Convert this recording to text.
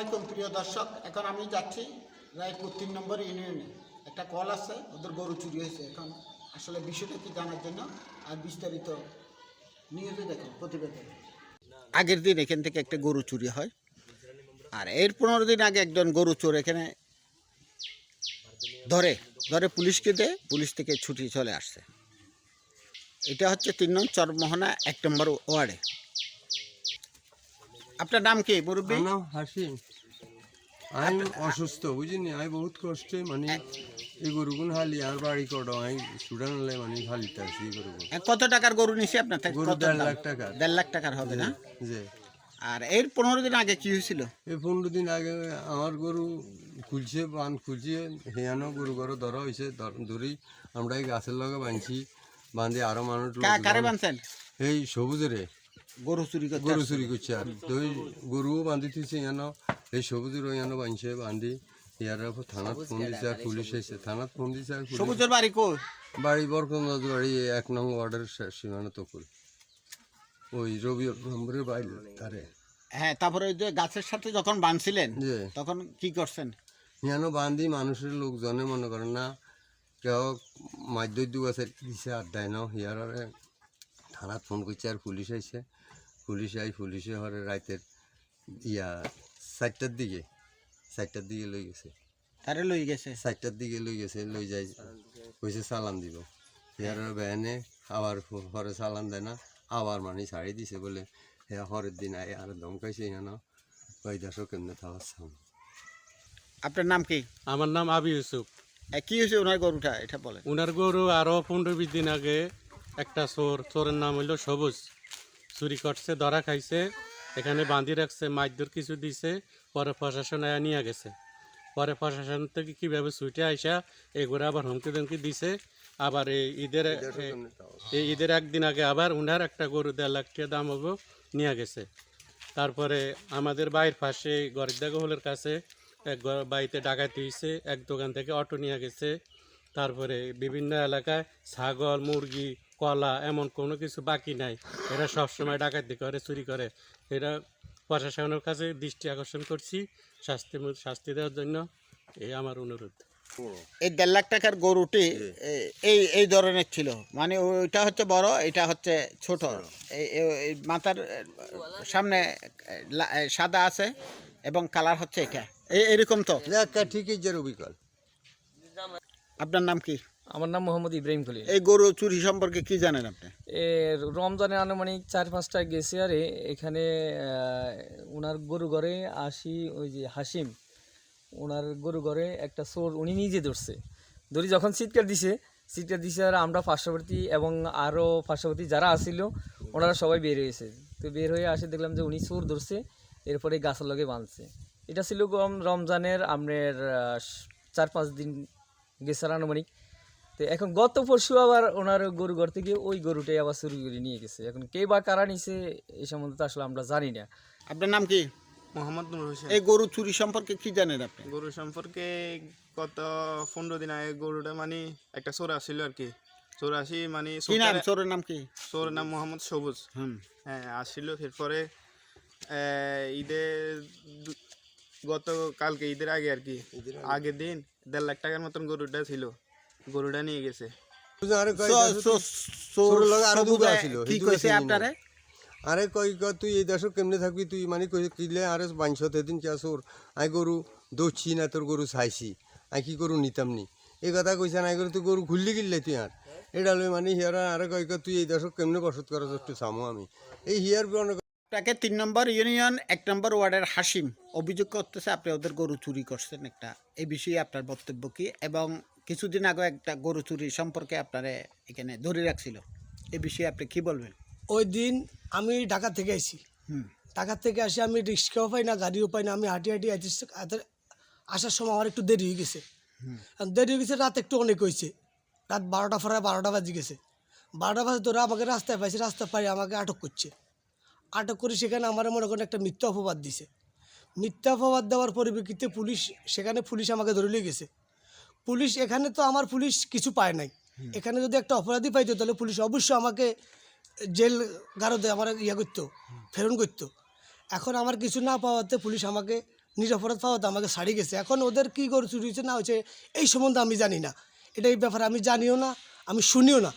আলাইকুম প্রিয় দর্শক, এখন আমি যাচ্ছি রায়পুর তিন নম্বর ইউনিয়নে। একটা কল আছে, ওদের গরু চুরি হয়েছে এখন। আসলে বিষয়টা কি জানার জন্য? আর বিস্তারিত নিউজে দেখুন, প্রতিবেদন। আগের দিন এখান থেকে একটা গরু চুরি হয়, আর এর পনেরো দিন আগে একজন গরু চোর এখানে ধরে ধরে পুলিশকে দেয় পুলিশ থেকে ছুটি চলে আসছে। এটা হচ্ছে তিন নং চরমোহনা এক নম্বর ওয়ার্ডে। আপনার নাম কি মুরব্বী? নাম হাসিম। আমি অসুস্থ বুঝিনি? আমি বহুত কষ্টে মানে এই গরুগুন হালি আর বাড়ি করো আমি সুডান হলে মানে হালিতে আছি এই গরুগুন। কত টাকার গরু নিছে আপনার থেকে? গরু কত দেড় লাখ টাকা। দেড় লাখ টাকার হবে না? যে আর এর পনেরো দিন আগে কি হয়েছিল? এই পনেরো দিন আগে আমার গরু খুলছে বান খুলছে হেয়ানো গরু গরু ধরা হয়েছে ধরি আমরা এই গাছের লগে বাঁধছি বাঁধে আরও মানুষ কারে বানছেন এই সবুজেরে। গরু চুরি করতে গরু চুরি করছে আর। তো গরুও বাঁধি থুইছে ইয়ানো এই সবুজের ইয়ানো বাঁধছে বাঁধি ইয়ার থানাত ফোন দিছে আর পুলিশ এসে থানাত ফোন দিছে আর সবুজের বাড়ি কই? বাড়ি বরকন্দাজ বাড়ি এক নং ওয়ার্ডের সীমানা তকুল ওই রবি নম্বরের বাড়ি তারে। হ্যাঁ তারপরে ওই যে গাছের সাথে যখন বানছিলেন যে তখন কি করছেন? ইয়ানো বান্ধি মানুষের লোকজনে মনে করেন না কেউ মাধ্যদ্য আছে দিছে আড্ডায় ন হিয়ারে থানাত ফোন করছে আর পুলিশ আইছে। পুলিশ আই পুলিশে হরে রাতের ইয়া চারটার দিকে চারটার দিকে লই গেছে। তারে লই গেছে? চারটার দিকে লই গেছে লই যাই কইছে চালান দিব। ইয়ার বেনে আবার হরে চালান দেয় না আবার মানে ছাড়ি দিছে বলে হে হরের দিন আয় আর ধমকাইছে হেন ওই দেশও কেমনে থাকার সামনে আপনার নাম কি? আমার নাম আবি ইউসুফ। এ, কি হয়েছে ওনার গরুটা? এটা বলে ওনার গরু আরও পনেরো বিশ দিন আগে একটা চোর চোরের নাম হইল সবুজ। চুরি করছে ধরা খাইছে এখানে বাঁধি রাখছে মাইদুর কিছু দিছে পরে প্রশাসন আয়া নিয়ে গেছে। পরে প্রশাসন থেকে কীভাবে ছুটে আইসা এগুলো আবার হুমকি ধমকি দিছে। আবার এই ঈদের এই ঈদের একদিন আগে আবার উনার একটা গরু দেড় লাখ টাকা দাম হব নিয়ে গেছে। তারপরে আমাদের বাইরের পাশে গরিদ্দা গহলের কাছে এক বাড়িতে ডাকাতি হয়েছে এক দোকান থেকে অটো নিয়ে গেছে। তারপরে বিভিন্ন এলাকায় ছাগল মুরগি কলা এমন কোনো কিছু বাকি নাই। এরা সবসময় ডাকাতি করে চুরি করে। এরা প্রশাসনের কাছে দৃষ্টি আকর্ষণ করছি শাস্তি শাস্তি দেওয়ার জন্য। এই আমার অনুরোধ। এই দেড় লাখ টাকার গরুটি এই এই ধরনের ছিল। মানে ওইটা হচ্ছে বড় এটা হচ্ছে ছোট। এই- মাথার সামনে সাদা আছে এবং কালার হচ্ছে এটা। এই এরকম তো? ঠিকই যে রবিকাল আপনার নাম কি? আমার নাম মোহাম্মদ ইব্রাহিম খলিল। এই গরু চুরি সম্পর্কে কি জানেন আপনি? এ রমজানের আনুমানিক চার পাঁচটা গেছে আরে এখানে ওনার গরু ঘরে আসি ওই যে হাসিম ওনার গরু ঘরে একটা চোর উনি নিজে ধরছে। ধরি যখন চিৎকার দিছে চিৎকার দিছে আর আমরা পার্শ্ববর্তী এবং আরও পার্শ্ববর্তী যারা আসিল ওনারা সবাই বের হয়েছে। তো বের হয়ে আসে দেখলাম যে উনি চোর ধরছে এরপরে গাছের লগে বাঁধছে। এটা ছিল রমজানের আপনার চার পাঁচ দিন গেছে আনুমানিক। তো এখন গত পরশু আবার ওনার গরু ঘর থেকে ওই গরুটাই আবার চুরি করে নিয়ে গেছে। এখন কে বা কারা নিছে এই সম্বন্ধে তো আসলে আমরা জানি না। আপনার নাম কি? মোহাম্মদ নুর হোসেন। এই গরু চুরি সম্পর্কে কি জানেন আপনি? গরু সম্পর্কে গত পনেরো দিন আগে গরুটা মানে একটা চোর আসছিল আর কি। চোর আসি মানে কি নাম? চোরের নাম কি? চোরের নাম মোহাম্মদ সবুজ। হুম। হ্যাঁ আসছিল এরপরে ঈদের গত কালকে ঈদের আগে আর কি। আগের দিন দেড় লাখ টাকার মতন গরুটা ছিল। গরুটা নিয়ে গেছে। আরে কি কইছে আপনারে? কই ক তুই এই দেশ কেমনে থাকবি? তুই মানে কই কিলে আরে বাঞ্ছ তেদিন কে আসোর? আই গরু দৌড়ছি না তোর গরু চাইছি আই কি গরু নিতাম নি? এই কথা কইছে না গরু তুই গরু খুললি কিনলে তুই আর? এটা লই মানে হিয়ারা আরে কই ক তুই এই দেশ কেমনে বসত করা একটু সামো আমি। এই হিয়ার অনেক তাকে তিন নম্বর ইউনিয়ন এক নম্বর ওয়ার্ডের হাসিম অভিযোগ করতেছে আপনি ওদের গরু চুরি করছেন একটা। এই বিষয়ে আপনার বক্তব্য কি? এবং কিছুদিন আগে একটা গরু চুরি সম্পর্কে আপনারা এখানে ধরে রাখছিল। এ বিষয়ে আপনি কি বলবেন? ওই দিন আমি ঢাকা থেকে আসি হুম। ঢাকা থেকে আসি আমি রিক্সাও পাই না গাড়িও পাই না আমি হাঁটি হাঁটি আসার সময় আমার একটু দেরি হয়ে গেছে। দেরি হয়ে গেছে রাত একটু অনেক হয়েছে রাত বারোটা ফেরায় বারোটা বাজে গেছে। বারোটা বাজে ধরে আমাকে রাস্তায় পাইছে রাস্তা পাই আমাকে আটক করছে। আটক করে সেখানে আমার মনে করেন একটা মিথ্যা অপবাদ দিছে। মিথ্যা অপবাদ দেওয়ার পরিপ্রেক্ষিতে পুলিশ সেখানে পুলিশ আমাকে ধরে নিয়ে গেছে। পুলিশ এখানে তো আমার পুলিশ কিছু পায় নাই। এখানে যদি একটা অপরাধী পাইতো তাহলে পুলিশ অবশ্যই আমাকে জেল গারদে আমার ইয়ে করতো ফেরন করতো। এখন আমার কিছু না পাওয়াতে পুলিশ আমাকে নিরাপরাধ পাওয়াতে আমাকে ছাড়ি গেছে। এখন ওদের কী করে চুরি হয়েছে না হয়েছে এই সম্বন্ধে আমি জানি না। এটা এই ব্যাপারে আমি জানিও না আমি শুনিও না।